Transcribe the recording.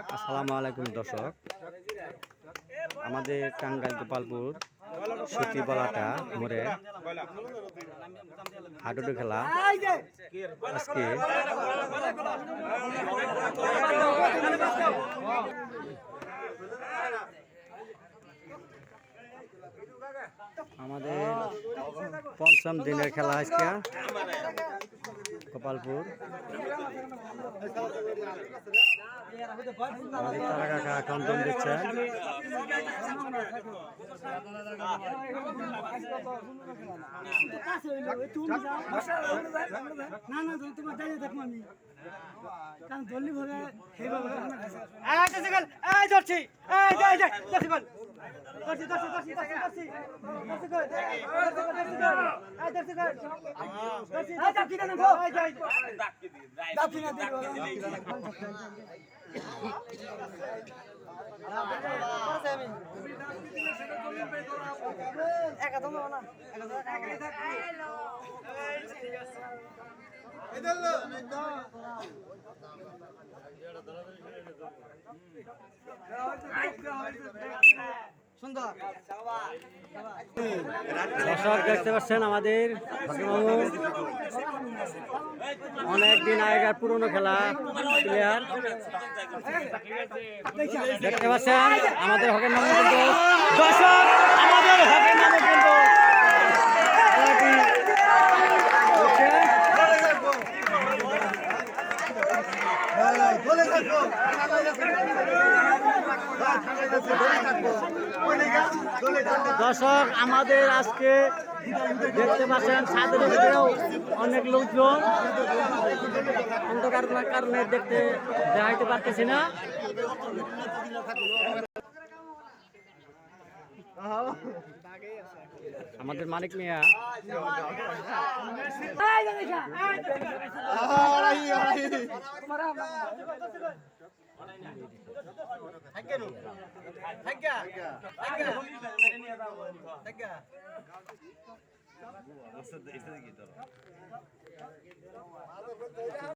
আসসালামু আলাইকুম, দর্শক। আমাদের টাঙ্গাইল গোপালপুর সতীবলাটা মোড়ে হাডুডু খেলা। আজকে আমাদের পঞ্চম দিনের খেলা আজকে। গোপালপুর আমাদের তারা কাকা দম দিচ্ছেন না না তোমার দাঁড়িয়ে দেখব আমি কারণ দল্লি ভরে সেইভাবে এই ধরছি একদম না। দর্শক দেখতে পাচ্ছেন আমাদের ফাঁকিমামু অনেক দিন আগেকার পুরনো খেলা প্লেয়ার দেখতে পাচ্ছেন আমাদের হকের নাম কিন্তু দর্শক আমাদের হকের নাম কিন্তু খেলাটি হচ্ছে। দর্শক, আমাদের আজকে দেখতে পাচ্ছেন সাথে ভিতরেও অনেক লোকজন। অন্ধকার কারণে দেখতে দেখাইতে পারতেছি না। আমাদের মানিক মিয়া। এই দেখা